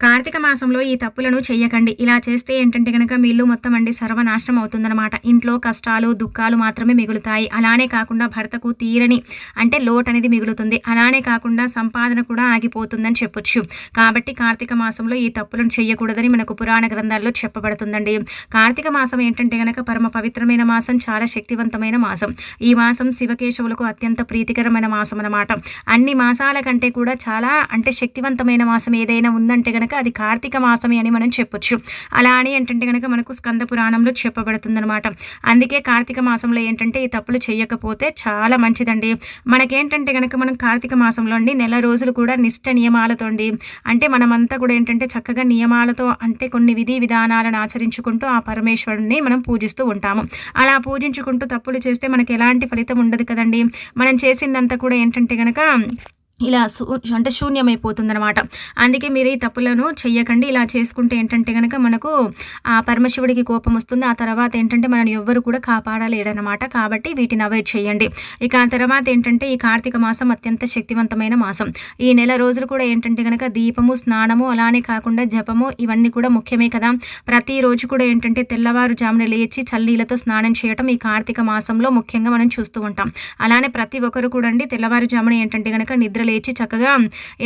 కార్తీక మాసంలో ఈ తప్పులను చెయ్యకండి. ఇలా చేస్తే ఏంటంటే కనుక మీ ఇల్లు మొత్తం అండి సర్వనాశనం అవుతుందన్నమాట. ఇంట్లో కష్టాలు దుఃఖాలు మాత్రమే మిగులుతాయి. అలానే కాకుండా భర్తకు తీరని అంటే లోట్ అనేది మిగులుతుంది. అలానే కాకుండా సంపాదన కూడా ఆగిపోతుందని చెప్పొచ్చు. కాబట్టి కార్తీక మాసంలో ఈ తప్పులను చేయకూడదని మనకు పురాణ గ్రంథాల్లో చెప్పబడుతుందండి. కార్తీక మాసం ఏంటంటే కనుక పరమ పవిత్రమైన మాసం చాలా శక్తివంతమైన మాసం. ఈ మాసం శివకేశవులకు అత్యంత ప్రీతికరమైన మాసం అన్నమాట అన్ని మాసాల కంటే కూడా చాలా అంటే శక్తివంతమైన మాసం ఏదైనా ఉందంటే కనుక అది కార్తీక మాసమే అని మనం చెప్పొచ్చు. అలా అని ఏంటంటే కనుక మనకు స్కంద పురాణంలో చెప్పబడుతుందనమాట అందుకే కార్తీక మాసంలో ఏంటంటే ఈ తప్పులు చేయకపోతే చాలా మంచిదండి. మనకేంటంటే కనుక మనం కార్తీక మాసంలో అండి నెల రోజులు కూడా నిష్ట నియమాలతో అండి. అంటే మనమంతా కూడా ఏంటంటే చక్కగా నియమాలతో అంటే కొన్ని విధి విధానాలను ఆచరించుకుంటూ ఆ పరమేశ్వరుడిని మనం పూజిస్తూ ఉంటాము. అలా పూజించుకుంటూ తప్పులు చేస్తే మనకి ఎలాంటి ఫలితం ఉండదు కదండి. మనం చేసిందంతా కూడా ఏంటంటే కనుక ఇలా సూ అంటే శూన్యమైపోతుందనమాట అందుకే మీరు ఈ తప్పులను చెయ్యకండి. ఇలా చేసుకుంటే ఏంటంటే కనుక మనకు ఆ పరమశివుడికి కోపం వస్తుంది. ఆ తర్వాత ఏంటంటే మనం ఎవ్వరు కూడా కాపాడలేడనమాట కాబట్టి వీటిని అవాయిడ్ చేయండి ఇక ఆ తర్వాత ఏంటంటే ఈ కార్తీక మాసం అత్యంత శక్తివంతమైన మాసం. ఈ నెల రోజులు కూడా ఏంటంటే కనుక దీపము స్నానము అలానే కాకుండా జపము ఇవన్నీ కూడా ముఖ్యమే కదా. ప్రతిరోజు కూడా ఏంటంటే తెల్లవారుజామున లేచి చల్లనీళ్ళతో స్నానం చేయటం ఈ కార్తీక మాసంలో ముఖ్యంగా మనం చూస్తూ ఉంటాం. అలానే ప్రతి ఒక్కరు కూడా అండి తెల్లవారుజామున ఏంటంటే కనుక నిద్ర లేచి చక్కగా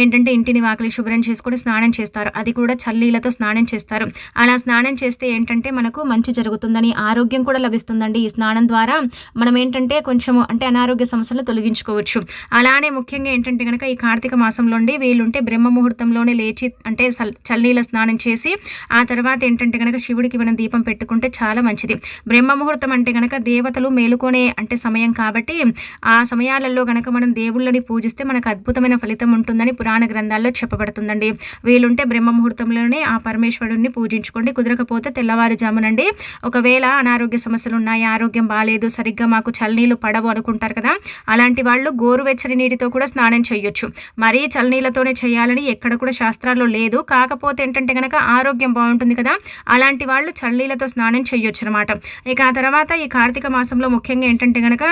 ఏంటంటే ఇంటిని వాకిలి శుభ్రం చేసుకొని స్నానం చేస్తారు. అది కూడా చల్లీలతో స్నానం చేస్తారు. అలా స్నానం చేస్తే ఏంటంటే మనకు మంచి జరుగుతుందని ఆరోగ్యం కూడా లభిస్తుందండి. ఈ స్నానం ద్వారా మనం ఏంటంటే కొంచెము అంటే అనారోగ్య సమస్యలు తొలగించుకోవచ్చు. అలానే ముఖ్యంగా ఏంటంటే కనుక ఈ కార్తీక మాసంలో వీళ్ళుంటే బ్రహ్మ ముహూర్తంలోనే లేచి అంటే చల్లీల స్నానం చేసి ఆ తర్వాత ఏంటంటే కనుక శివుడికి మనం దీపం పెట్టుకుంటే చాలా మంచిది. బ్రహ్మ ముహూర్తం అంటే కనుక దేవతలు మేలుకొనే అంటే సమయం కాబట్టి ఆ సమయాలలో కనుక మనం దేవుళ్ళని పూజిస్తే మనకు అద్భుతం అద్భుతమైన ఫలితం ఉంటుందని పురాణ గ్రంథాల్లో చెప్పబడుతుందండి. వీలుంటే బ్రహ్మ ముహూర్తంలోనే ఆ పరమేశ్వరుడిని పూజించుకోండి. కుదరకపోతే తెల్లవారుజామునండి ఒకవేళ అనారోగ్య సమస్యలు ఉన్నాయి ఆరోగ్యం బాగాలేదు సరిగ్గా మాకు చల్లనీళ్ళు పడవు అనుకుంటారు కదా అలాంటి వాళ్ళు గోరువెచ్చని నీటితో కూడా స్నానం చేయొచ్చు మరీ చల్లనీళ్ళతోనే చేయాలని ఎక్కడ కూడా శాస్త్రాల్లో లేదు. కాకపోతే ఏంటంటే కనుక ఆరోగ్యం బాగుంటుంది కదా అలాంటి వాళ్ళు చల్లనీళ్ళతో స్నానం చేయొచ్చు అనమాట ఇక ఆ తర్వాత ఈ కార్తీక మాసంలో ముఖ్యంగా ఏంటంటే కనుక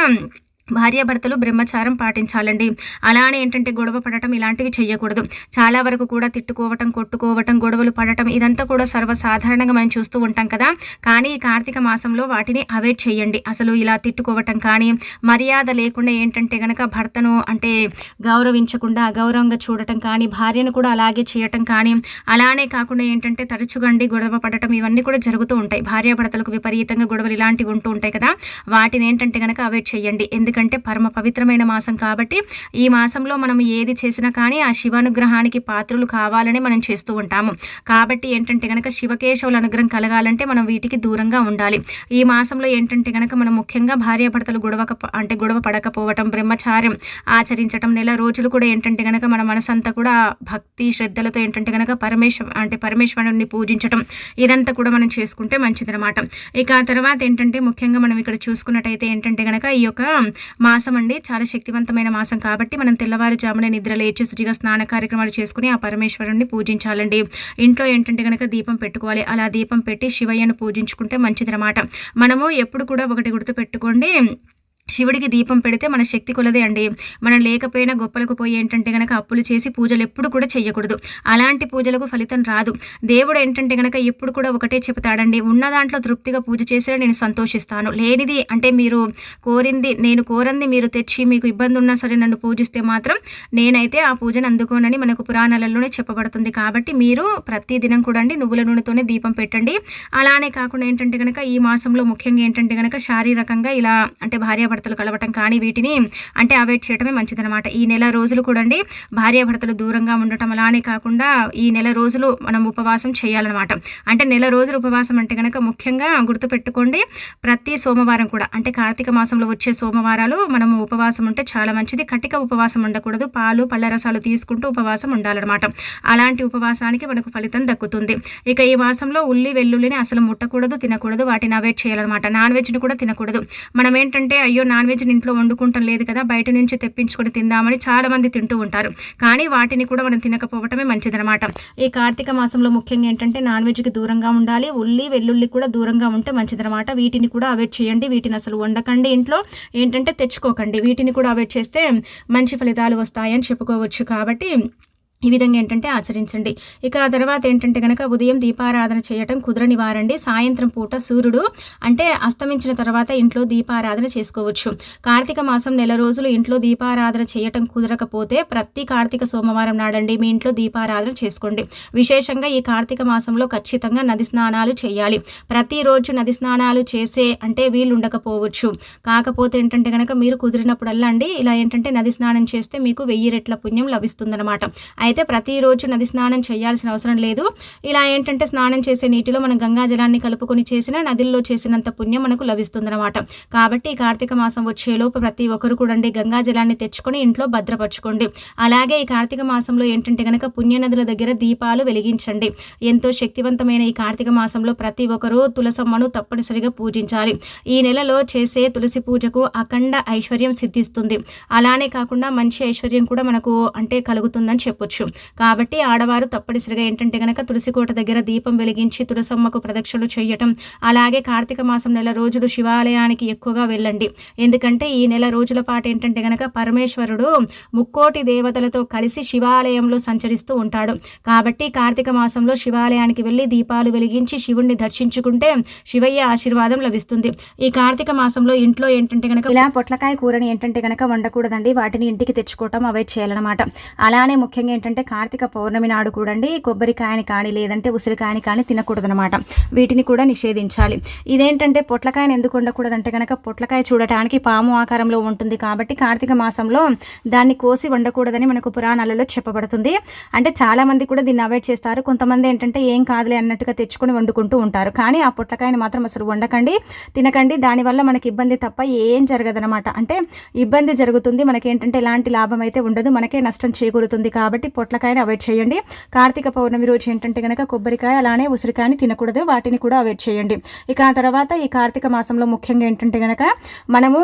భార్యాభర్తలు బ్రహ్మచారం పాటించాలండి. అలానే ఏంటంటే గొడవ పడటం ఇలాంటివి చేయకూడదు చాలా వరకు కూడా తిట్టుకోవటం కొట్టుకోవటం గొడవలు పడటం ఇదంతా కూడా సర్వసాధారణంగా మనం చూస్తూ ఉంటాం కదా. కానీ ఈ కార్తీక మాసంలో వాటిని అవాయిడ్ చేయండి అసలు ఇలా తిట్టుకోవటం కానీ మర్యాద లేకుండా ఏంటంటే గనక భర్తను అంటే గౌరవించకుండా అగౌరవంగా చూడటం కానీ భార్యను కూడా అలాగే చేయటం కానీ అలానే కాకుండా ఏంటంటే తరచుగండి గొడవ పడటం ఇవన్నీ కూడా జరుగుతూ ఉంటాయి. భార్యాభర్తలకు విపరీతంగా గొడవలు ఇలాంటివి ఉంటూ ఉంటాయి కదా. వాటిని ఏంటంటే గనక అవాయిడ్ చేయండి ఎందుకంటే ఎందుకంటే పరమ పవిత్రమైన మాసం కాబట్టి ఈ మాసంలో మనం ఏది చేసినా కానీ ఆ శివానుగ్రహానికి పాత్రలు కావాలని మనం చేస్తూ ఉంటాము. కాబట్టి ఏంటంటే కనుక శివకేశవుల అనుగ్రహం కలగాలంటే మనం వీటికి దూరంగా ఉండాలి. ఈ మాసంలో ఏంటంటే కనుక మనం ముఖ్యంగా భార్యాభర్తలు గొడవక అంటే గొడవ పడకపోవటం బ్రహ్మచార్యం ఆచరించటం నెల రోజులు కూడా ఏంటంటే కనుక మన మనసంతా కూడా భక్తి శ్రద్ధలతో ఏంటంటే కనుక పరమేశ్వర అంటే పరమేశ్వరుని పూజించటం ఇదంతా కూడా మనం చేసుకుంటే మంచిదనమాట ఇక ఆ తర్వాత ఏంటంటే ముఖ్యంగా మనం ఇక్కడ చూసుకున్నట్టయితే ఏంటంటే కనుక ఈ యొక్క మాసం అండి. చాలా శక్తివంతమైన మాసం కాబట్టి మనం తెల్లవారుజామున నిద్ర లేచి శుచిగా స్నాన కార్యక్రమాలు చేసుకుని ఆ పరమేశ్వరుని పూజించాలండి. ఇంట్లో ఏంటంటే కనుక దీపం పెట్టుకోవాలి. అలా దీపం పెట్టి శివయ్యను పూజించుకుంటే మంచిదనమాట మనము ఎప్పుడు కూడా ఒకటి గుర్తు పెట్టుకోండి శివుడికి దీపం పెడితే మన శక్తి కొలదే అండి. మనం లేకపోయినా గొప్పలకు పోయి ఏంటంటే కనుక అప్పులు చేసి పూజలు ఎప్పుడు కూడా చేయకూడదు అలాంటి పూజలకు ఫలితం రాదు. దేవుడు ఏంటంటే కనుక ఎప్పుడు కూడా ఒకటే చెప్తాడండి ఉన్న దాంట్లో తృప్తిగా పూజ చేసినా నేను సంతోషిస్తాను. లేనిది అంటే మీరు కోరింది నేను కోరంది మీరు తెచ్చి మీకు ఇబ్బంది ఉన్నా సరే నన్ను పూజిస్తే మాత్రం నేనైతే ఆ పూజను అందుకోనని మనకు పురాణాలలోనే చెప్పబడుతుంది. కాబట్టి మీరు ప్రతి దినం కూడా అండి నువ్వుల నూనెతోనే దీపం పెట్టండి. అలానే కాకుండా ఏంటంటే కనుక ఈ మాసంలో ముఖ్యంగా ఏంటంటే కనుక శారీరకంగా ఇలా అంటే భార్య భార్యాభర్తలు కలవటం కానీ వీటిని అంటే అవాయిడ్ చేయడమే మంచిదనమాట ఈ నెల రోజులు కూడండి భార్యాభర్తలు దూరంగా ఉండటం అలానే కాకుండా ఈ నెల రోజులు మనం ఉపవాసం చేయాలన్నమాట. అంటే నెల రోజులు ఉపవాసం అంటే కనుక ముఖ్యంగా గుర్తుపెట్టుకోండి ప్రతి సోమవారం కూడా అంటే కార్తీక మాసంలో వచ్చే సోమవారాలు మనం ఉపవాసం ఉంటే చాలా మంచిది. కటిక ఉపవాసం ఉండకూడదు. పాలు పళ్ళ రసాలు తీసుకుంటూ ఉపవాసం ఉండాలన్నమాట. అలాంటి ఉపవాసానికి మనకు ఫలితం దక్కుతుంది. ఇక ఈ మాసంలో ఉల్లి వెల్లుల్లిని అసలు ముట్టకూడదు తినకూడదు. వాటిని అవాయిడ్ చేయాలన్నమాట. నాన్ వెజ్ని కూడా తినకూడదు. మనం ఏంటంటే అయ్యో నాన్ వెజ్ ఇంట్లో వండుకుంటాం లేదు కదా బయట నుంచి తెప్పించుకొని తిందామని చాలామంది తింటూ ఉంటారు. కానీ వాటిని కూడా మనం తినకపోవటమే మంచిదనమాట ఈ కార్తీక మాసంలో ముఖ్యంగా ఏంటంటే నాన్ వెజ్కి దూరంగా ఉండాలి ఉల్లి వెల్లుల్లి కూడా దూరంగా ఉంటే మంచిదనమాట వీటిని కూడా అవాయిడ్ చేయండి వీటిని అసలు వండకండి ఇంట్లో. ఏంటంటే తెచ్చుకోకండి వీటిని కూడా అవాయిడ్ చేస్తే మంచి ఫలితాలు వస్తాయని చెప్పుకోవచ్చు కాబట్టి ఈ విధంగా ఏంటంటే ఆచరించండి. ఇక ఆ తర్వాత ఏంటంటే కనుక ఉదయం దీపారాధన చేయటం కుదరని వారండి. సాయంత్రం పూట సూర్యుడు అంటే అస్తమించిన తర్వాత ఇంట్లో దీపారాధన చేసుకోవచ్చు. కార్తీక మాసం నెల రోజులు ఇంట్లో దీపారాధన చేయటం కుదరకపోతే ప్రతి కార్తీక సోమవారం నాడండి మీ ఇంట్లో దీపారాధన చేసుకోండి. విశేషంగా ఈ కార్తీక మాసంలో ఖచ్చితంగా నది స్నానాలు చేయాలి. ప్రతిరోజు నది స్నానాలు చేసే అంటే వీళ్ళు ఉండకపోవచ్చు. కాకపోతే ఏంటంటే కనుక మీరు కుదిరినప్పుడల్లా అండి ఇలా ఏంటంటే నది స్నానం చేస్తే మీకు వెయ్యి రెట్ల పుణ్యం లభిస్తుందన్నమాట. అయితే ప్రతిరోజు నది స్నానం చేయాల్సిన అవసరం లేదు. ఇలా ఏంటంటే స్నానం చేసే నీటిలో మనం గంగా జలాన్ని కలుపుకొని చేసిన నదుల్లో చేసినంత పుణ్యం మనకు లభిస్తుందన్నమాట. కాబట్టి ఈ కార్తీక మాసం వచ్చేలోపు ప్రతి ఒక్కరు కూడా గంగా జలాన్ని తెచ్చుకొని ఇంట్లో భద్రపరచుకోండి. అలాగే ఈ కార్తీక మాసంలో ఏంటంటే కనుక పుణ్యనదుల దగ్గర దీపాలు వెలిగించండి. ఎంతో శక్తివంతమైన ఈ కార్తీక మాసంలో ప్రతి ఒక్కరూ తులసమ్మను తప్పనిసరిగా పూజించాలి. ఈ నెలలో చేసే తులసి పూజకు అఖండ ఐశ్వర్యం సిద్ధిస్తుంది. అలానే కాకుండా మంచి ఐశ్వర్యం కూడా మనకు అంటే కలుగుతుందని చెప్పొచ్చు. కాబట్టి ఆడవారు తప్పనిసరిగా ఏంటంటే గనక తులసికోట దగ్గర దీపం వెలిగించి తులసమ్మకు ప్రదక్షిణలు చేయటం. అలాగే కార్తీక మాసం నెల రోజులు శివాలయానికి ఎక్కువగా వెళ్ళండి. ఎందుకంటే ఈ నెల రోజుల పాటు ఏంటంటే గనక పరమేశ్వరుడు ముక్కోటి దేవతలతో కలిసి శివాలయంలో సంచరిస్తూ ఉంటాడు. కాబట్టి కార్తీక మాసంలో శివాలయానికి వెళ్ళి దీపాలు వెలిగించి శివుణ్ణి దర్శించుకుంటే శివయ్య ఆశీర్వాదం లభిస్తుంది. ఈ కార్తీక మాసంలో ఇంట్లో ఏంటంటే గనక ఇలా పొట్లకాయ కూరని ఏంటంటే గనక వండకూడదండి. వాటిని ఇంటికి తెచ్చుకోవటం అవాయిడ్ చేయాలన్నమాట. అలానే ముఖ్యంగా ఏంటంటే కార్తీక పౌర్ణమి నాడు కూడండి కొబ్బరికాయని కానీ లేదంటే ఉసిరికాయని కానీ తినకూడదనమాట వీటిని కూడా నిషేధించాలి. ఇదేంటంటే పొట్లకాయని ఎందుకు వండకూడదంటే కనుక పొట్లకాయ చూడటానికి పాము ఆకారంలో ఉంటుంది కాబట్టి కార్తీక మాసంలో దాన్ని కోసి వండకూడదని మనకు పురాణాలలో చెప్పబడుతుంది. అంటే చాలామంది కూడా దీన్ని అవాయిడ్ చేస్తారు. కొంతమంది ఏంటంటే ఏం కాదులే అన్నట్టుగా తెచ్చుకొని వండుకుంటూ ఉంటారు. కానీ ఆ పొట్లకాయని మాత్రం అసలు వండకండి తినకండి. దానివల్ల మనకి ఇబ్బంది తప్ప ఏం జరగదనమాట అంటే ఇబ్బంది జరుగుతుంది. మనకి ఏంటంటే ఎలాంటి లాభం అయితే ఉండదు. మనకే నష్టం చేకూరుతుంది కాబట్టి పొట్లకాయని అవాయిడ్ చేయండి. కార్తీక పౌర్ణమి రోజు ఏంటంటే కనుక కొబ్బరికాయ అలానే ఉసిరికాయని తినకూడదు. వాటిని కూడా అవాయిడ్ చేయండి. ఇక ఆ తర్వాత ఈ కార్తీక మాసంలో ముఖ్యంగా ఏంటంటే కనుక మనము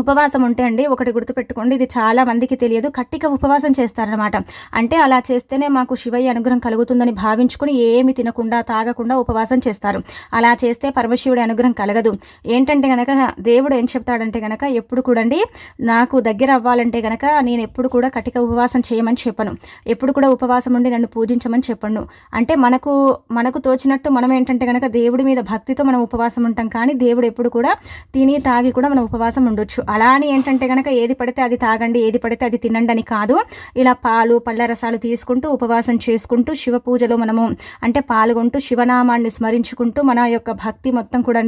ఉపవాసం ఉంటే అండి ఒకటి గుర్తుపెట్టుకోండి ఇది చాలా మందికి తెలియదు కట్టిక ఉపవాసం చేస్తారనమాట అంటే అలా చేస్తేనే మాకు శివయ్య అనుగ్రహం కలుగుతుందని భావించుకుని ఏమి తినకుండా తాగకుండా ఉపవాసం చేస్తారు. అలా చేస్తే పరమశివుడి అనుగ్రహం కలగదు. ఏంటంటే కనుక దేవుడు ఏం చెప్తాడంటే కనుక ఎప్పుడు కూడండి నాకు దగ్గర అవ్వాలంటే కనుక నేను ఎప్పుడు కూడా కటిక ఉపవాసం చేయమని చెప్పను. ఎప్పుడు కూడా ఉపవాసం ఉండి నన్ను పూజించమని చెప్పను. అంటే మనకు మనకు తోచినట్టు మనం ఏంటంటే కనుక దేవుడి మీద భక్తితో మనం ఉపవాసం ఉంటాం కానీ దేవుడు ఎప్పుడు కూడా తిని తాగి కూడా మనం ఉపవాసం ఉండొచ్చు. అలా అని ఏంటంటే కనుక ఏది పడితే అది తాగండి ఏది పడితే అది తినండి అని కాదు. ఇలా పాలు పళ్ళ రసాలు తీసుకుంటూ ఉపవాసం చేసుకుంటూ శివ పూజలో మనము అంటే పాల్గొంటూ శివనామాన్ని స్మరించుకుంటూ మన యొక్క భక్తి మొత్తం కూడా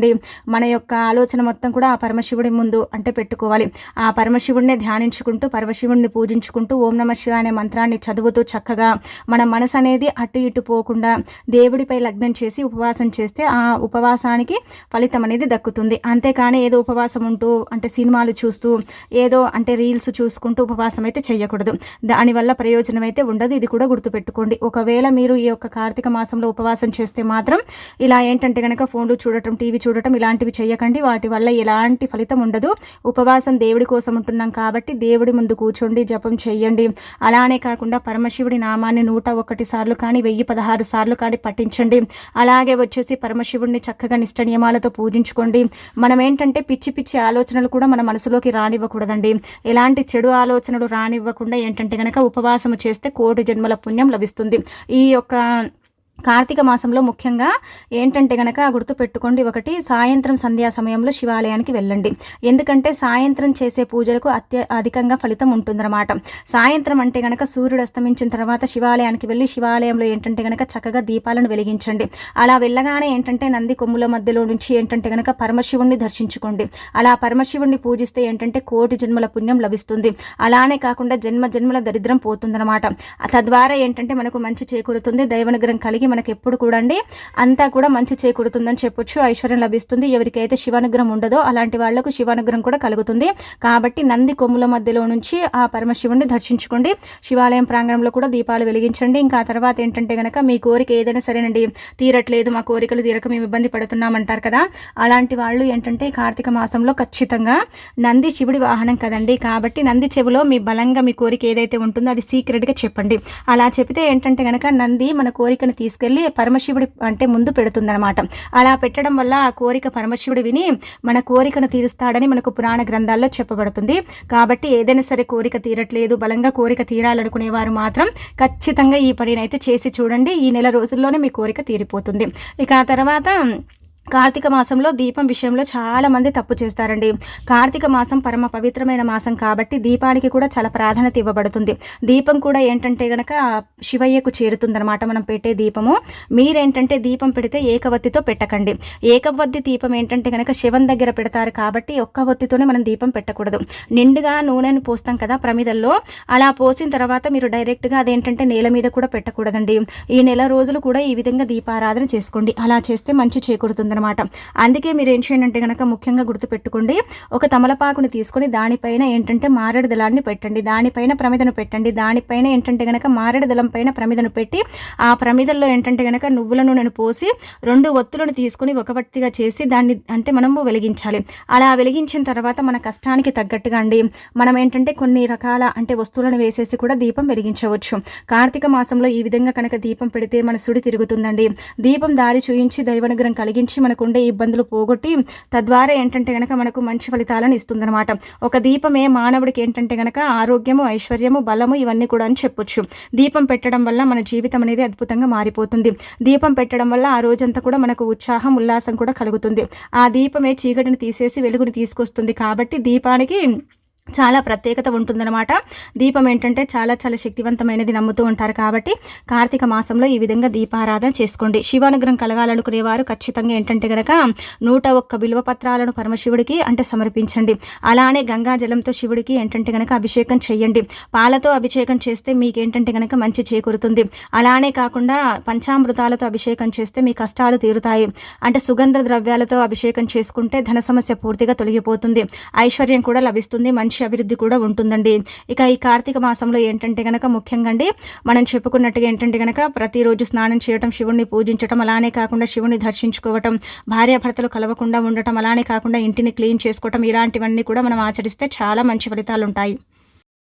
మన యొక్క ఆలోచన మొత్తం కూడా ఆ పరమశివుడి ముందు అంటే పెట్టుకోవాలి. ఆ పరమశివుడిని ధ్యానించుకుంటూ పరమశివుడిని పూజించుకుంటూ ఓం నమ శివ అనే మంత్రాన్ని చదువుతూ చక్కగా మన మనసు అనేది అటు ఇటు పోకుండా దేవుడిపై లగ్నం చేసి ఉపవాసం చేస్తే ఆ ఉపవాసానికి ఫలితం అనేది దక్కుతుంది. అంతేకాని ఏదో ఉపవాసం ఉంటూ అంటే సినిమా సినిమాలు చూస్తూ ఏదో అంటే రీల్స్ చూసుకుంటూ ఉపవాసం అయితే చేయకూడదు దానివల్ల ప్రయోజనం అయితే ఉండదు. ఇది కూడా గుర్తుపెట్టుకోండి. ఒకవేళ మీరు ఈ యొక్క కార్తీక మాసంలో ఉపవాసం చేస్తే మాత్రం ఇలా ఏంటంటే కనుక ఫోన్లు చూడటం టీవీ చూడటం ఇలాంటివి చేయకండి వాటి వల్ల ఎలాంటి ఫలితం ఉండదు. ఉపవాసం దేవుడి కోసం ఉంటున్నాం కాబట్టి దేవుడి ముందు కూర్చోండి జపం చేయండి అలానే కాకుండా పరమశివుడి నామాన్ని నూట ఒకటి సార్లు కానీ వెయ్యి పదహారు సార్లు కానీ పఠించండి. అలాగే వచ్చేసి పరమశివుడిని చక్కగా నిష్ట నియమాలతో పూజించుకోండి. మనం ఏంటంటే పిచ్చి పిచ్చి ఆలోచనలు కూడా మనం మనసులోకి రానివ్వకూడదండి. ఎలాంటి చెడు ఆలోచనలు రానివ్వకుండా ఏంటంటే కనుక ఉపవాసం చేస్తే కోటి జన్మల పుణ్యం లభిస్తుంది. ఈ యొక్క కార్తీక మాసంలో ముఖ్యంగా ఏంటంటే గనక గుర్తుపెట్టుకోండి ఒకటి సాయంత్రం సంధ్యా సమయంలో శివాలయానికి వెళ్ళండి. ఎందుకంటే సాయంత్రం చేసే పూజలకు అత్య అధికంగా ఫలితం ఉంటుందన్నమాట. సాయంత్రం అంటే గనక సూర్యుడు అస్తమించిన తర్వాత శివాలయానికి వెళ్ళి శివాలయంలో ఏంటంటే గనక చక్కగా దీపాలను వెలిగించండి. అలా వెళ్ళగానే ఏంటంటే నంది కొమ్ముల మధ్యలో నుంచి ఏంటంటే గనక పరమశివుణ్ణి దర్శించుకోండి. అలా పరమశివుణ్ణి పూజిస్తే ఏంటంటే కోటి జన్మల పుణ్యం లభిస్తుంది. అలానే కాకుండా జన్మ జన్మల దరిద్రం పోతుందన్నమాట. తద్వారా ఏంటంటే మనకు మంచి చేకూరుతుంది దైవనుగ్రహం కలిగి మనకి ఎప్పుడు కూడండి అంతా కూడా మంచి చేకూరుతుందని చెప్పొచ్చు ఐశ్వర్యం లభిస్తుంది. ఎవరికైతే శివానుగ్రహం ఉండదో అలాంటి వాళ్ళకు శివానుగ్రహం కూడా కలుగుతుంది. కాబట్టి నంది కొమ్ముల మధ్యలో నుంచి ఆ పరమశివుని దర్శించుకోండి. శివాలయం ప్రాంగణంలో కూడా దీపాలు వెలిగించండి. ఇంకా తర్వాత ఏంటంటే కనుక మీ కోరిక ఏదైనా సరేనండి తీరట్లేదు మా కోరికలు తీరక మేము ఇబ్బంది పడుతున్నామంటారు కదా అలాంటి వాళ్ళు ఏంటంటే కార్తీక మాసంలో ఖచ్చితంగా నంది శివుడి వాహనం కదండి. కాబట్టి నంది చెవిలో మీ బలంగా మీ కోరిక ఏదైతే ఉంటుందో అది సీక్రెట్గా చెప్పండి. అలా చెప్తే ఏంటంటే కనుక నంది మన కోరికను తీసుకు తీసుకెళ్ళి పరమశివుడి అంటే ముందు పెడుతుందనమాట అలా పెట్టడం వల్ల ఆ కోరిక పరమశివుడు విని మన కోరికను తీరుస్తాడని మనకు పురాణ గ్రంథాల్లో చెప్పబడుతుంది. కాబట్టి ఏదైనా సరే కోరిక తీరట్లేదు బలంగా కోరిక తీరాలనుకునే వారు మాత్రం ఖచ్చితంగా ఈ పనినైతే చేసి చూడండి. ఈ నెల రోజుల్లోనే మీ కోరిక తీరిపోతుంది. ఇక ఆ తర్వాత కార్తీక మాసంలో దీపం విషయంలో చాలా మంది తప్పు చేస్తారండి. కార్తీక మాసం పరమ పవిత్రమైన మాసం కాబట్టి దీపానికి కూడా చాలా ప్రాధాన్యత ఇవ్వబడుతుంది. దీపం కూడా ఏంటంటే గనక శివయ్యకు చేరుతుందనమాట మనం పెట్టే దీపము. మీరేంటంటే దీపం పెడితే ఏకవత్తితో పెట్టకండి. ఏకవత్తి దీపం ఏంటంటే గనక శివం దగ్గర పెడతారు కాబట్టి ఒక్క ఒత్తితోనే మనం దీపం పెట్టకూడదు. నిండుగా నూనెను పోస్తాం కదా ప్రమిదల్లో. అలా పోసిన తర్వాత మీరు డైరెక్ట్గా అదేంటంటే నేల మీద కూడా పెట్టకూడదండి. ఈ నెల రోజులు కూడా ఈ విధంగా దీపారాధన చేసుకోండి. అలా చేస్తే మంచి చేకూరుతుంది. అనమాట అందుకే మీరు ఏం చేయండి అంటే కనుక ముఖ్యంగా గుర్తుపెట్టుకోండి ఒక తమలపాకుని తీసుకొని దానిపైన ఏంటంటే మారేడు దళాన్ని పెట్టండి దానిపైన ప్రమిదను పెట్టండి దానిపైన ఏంటంటే కనుక మారేడు దళం పైన ప్రమిదను పెట్టి ఆ ప్రమిదల్లో ఏంటంటే కనుక నువ్వుల నూనెను పోసి రెండు ఒత్తులను తీసుకొని ఒక వత్తిగా చేసి దాన్ని అంటే మనము వెలిగించాలి. అలా వెలిగించిన తర్వాత మన కష్టానికి తగ్గట్టుగా అండి మనం ఏంటంటే కొన్ని రకాల అంటే వస్తువులను వేసేసి కూడా దీపం వెలిగించవచ్చు. కార్తీక మాసంలో ఈ విధంగా కనుక దీపం పెడితే మన సుడి తిరుగుతుందండి. దీపం దారి చూయించి దైవనుగ్రహం కలిగించి మనకు ఉండే ఇబ్బందులు పోగొట్టి తద్వారా ఏంటంటే కనుక మనకు మంచి ఫలితాలను ఇస్తుందనమాట ఒక దీపమే మానవుడికి ఏంటంటే కనుక ఆరోగ్యము ఐశ్వర్యము బలము ఇవన్నీ కూడా అని చెప్పొచ్చు. దీపం పెట్టడం వల్ల మన జీవితం అనేది అద్భుతంగా మారిపోతుంది. దీపం పెట్టడం వల్ల ఆ రోజంతా కూడా మనకు ఉత్సాహం ఉల్లాసం కూడా కలుగుతుంది. ఆ దీపమే చీకటిని తీసేసి వెలుగుని తీసుకొస్తుంది కాబట్టి దీపానికి చాలా ప్రత్యేకత ఉంటుందన్నమాట. దీపం ఏంటంటే చాలా చాలా శక్తివంతమైనది నమ్ముతూ ఉంటారు కాబట్టి కార్తీక మాసంలో ఈ విధంగా దీపారాధన చేసుకోండి. శివానుగ్రహం కలగాలనుకునే వారు ఖచ్చితంగా ఏంటంటే కనుక నూట ఒక్క బిలువ పత్రాలను పరమశివుడికి అంటే సమర్పించండి. అలానే గంగా జలంతో శివుడికి ఏంటంటే కనుక అభిషేకం చేయండి. పాలతో అభిషేకం చేస్తే మీకు ఏంటంటే కనుక మంచి చేకూరుతుంది. అలానే కాకుండా పంచామృతాలతో అభిషేకం చేస్తే మీ కష్టాలు తీరుతాయి. అంటే సుగంధ ద్రవ్యాలతో అభిషేకం చేసుకుంటే ధన సమస్య పూర్తిగా తొలగిపోతుంది. ఐశ్వర్యం కూడా లభిస్తుంది. మంచి మంచి అభివృద్ధి కూడా ఉంటుందండి. ఇక ఈ కార్తీక మాసంలో ఏంటంటే కనుక ముఖ్యంగా అండి మనం చెప్పుకున్నట్టుగా ఏంటంటే కనుక ప్రతిరోజు స్నానం చేయటం శివుణ్ణి పూజించటం అలానే కాకుండా శివుని దర్శించుకోవటం భార్యాభర్తలు కలవకుండా ఉండటం అలానే కాకుండా ఇంటిని క్లీన్ చేసుకోవటం ఇలాంటివన్నీ కూడా మనం ఆచరిస్తే చాలా మంచి ఫలితాలు ఉంటాయి